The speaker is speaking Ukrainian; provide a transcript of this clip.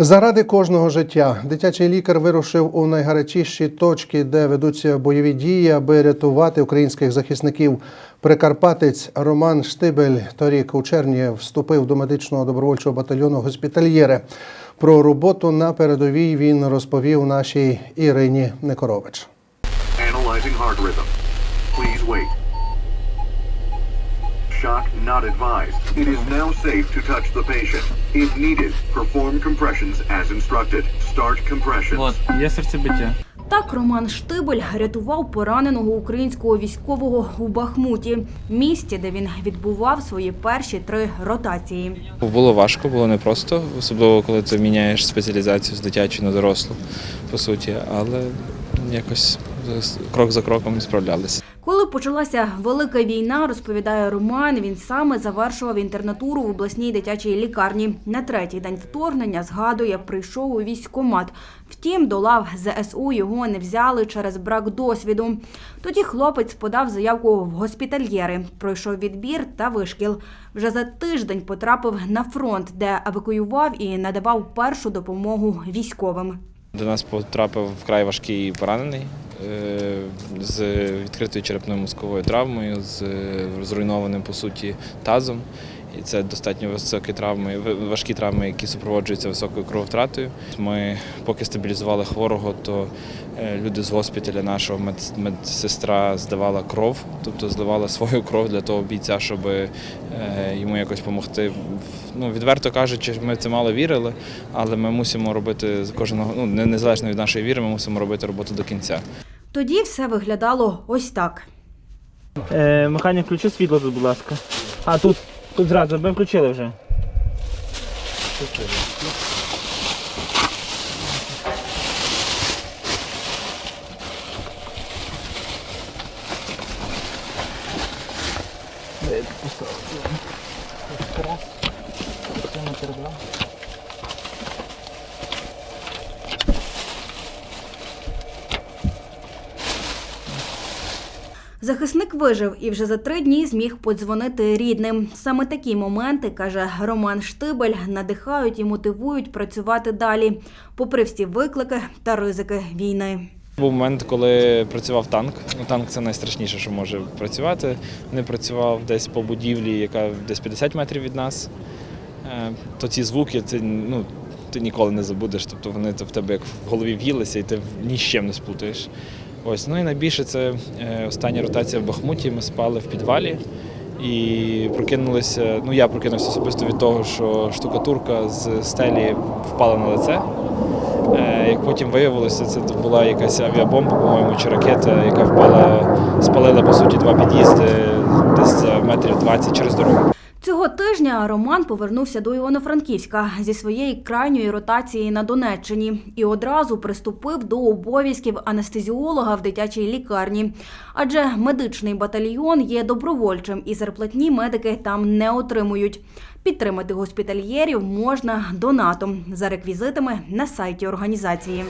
Заради кожного життя дитячий лікар вирушив у найгарячіші точки, де ведуться бойові дії, аби рятувати українських захисників. Прикарпатець Роман Штибель торік у червні вступив до медичного добровольчого батальйону госпітальєре. Про роботу на передовій він розповів нашій Ірині Некорович. Analyzing heart rhythm. Please wait. Shock not advised. It is now safe to touch the patient. If needed, perform compressions as instructed. Start compressions. От, є серцебиття. Так Роман Штибель рятував пораненого українського військового у Бахмуті, місті, де він відбував свої перші три ротації. Було важко, було непросто, особливо коли ти міняєш спеціалізацію з дитячої на дорослу, по суті, але якось крок за кроком справлялися. Коли почалася велика війна, розповідає Роман, він саме завершував інтернатуру в обласній дитячій лікарні. На третій день вторгнення згадує, прийшов у військкомат. Втім, до лав ЗСУ його не взяли через брак досвіду. Тоді хлопець подав заявку в госпітальєри, пройшов відбір та вишкіл. Вже за тиждень потрапив на фронт, де евакуював і надавав першу допомогу військовим. До нас потрапив вкрай важкий поранений з відкритою черепною мозковою травмою, з зруйнованим по суті тазом. І це достатньо високі травми, важкі травми, які супроводжуються високою крововтратою. Ми поки стабілізували хворого, то е, люди з госпіталя нашого мед- медсестра здавала кров, тобто зливала свою кров для того бійця, щоб е, йому якось допомогти. Ну, відверто кажучи, ми це мало вірили, але ми мусимо робити кожного, ну незалежно від нашої віри, ми мусимо робити роботу до кінця. Тоді все виглядало ось так. Е, механік, включи світло тут, будь ласка. А, тут, тут зразу, ми включили вже. Захисник вижив і вже за три дні зміг подзвонити рідним. Саме такі моменти, каже Роман Штибель, надихають і мотивують працювати далі, попри всі виклики та ризики війни. Був момент, коли працював танк. Ну, танк це найстрашніше, що може працювати. Не працював десь по будівлі, яка десь 50 метрів від нас. Е, То ці звуки це, ну, ти ніколи не забудеш. Тобто вони в тебе як в голові в'їлися, і ти ні з чим не сплутаєш. Ось. Ну і найбільше це е, остання ротація в Бахмуті. Ми спали в підвалі. І прокинулися. Ну я прокинувся особисто від того, що штукатурка з стелі впала на лице. Е, Як потім виявилося, це була якась авіабомба, по-моєму, чи ракета, яка впала, спалила по суті два під'їзди десь за метрів 20 через дорогу. Цього тижня Роман повернувся до Івано-Франківська зі своєї крайньої ротації на Донеччині і одразу приступив до обов'язків анестезіолога в дитячій лікарні. Адже медичний батальйон є добровольчим і зарплатні медики там не отримують. Підтримати госпітальєрів можна донатом за реквізитами на сайті організації.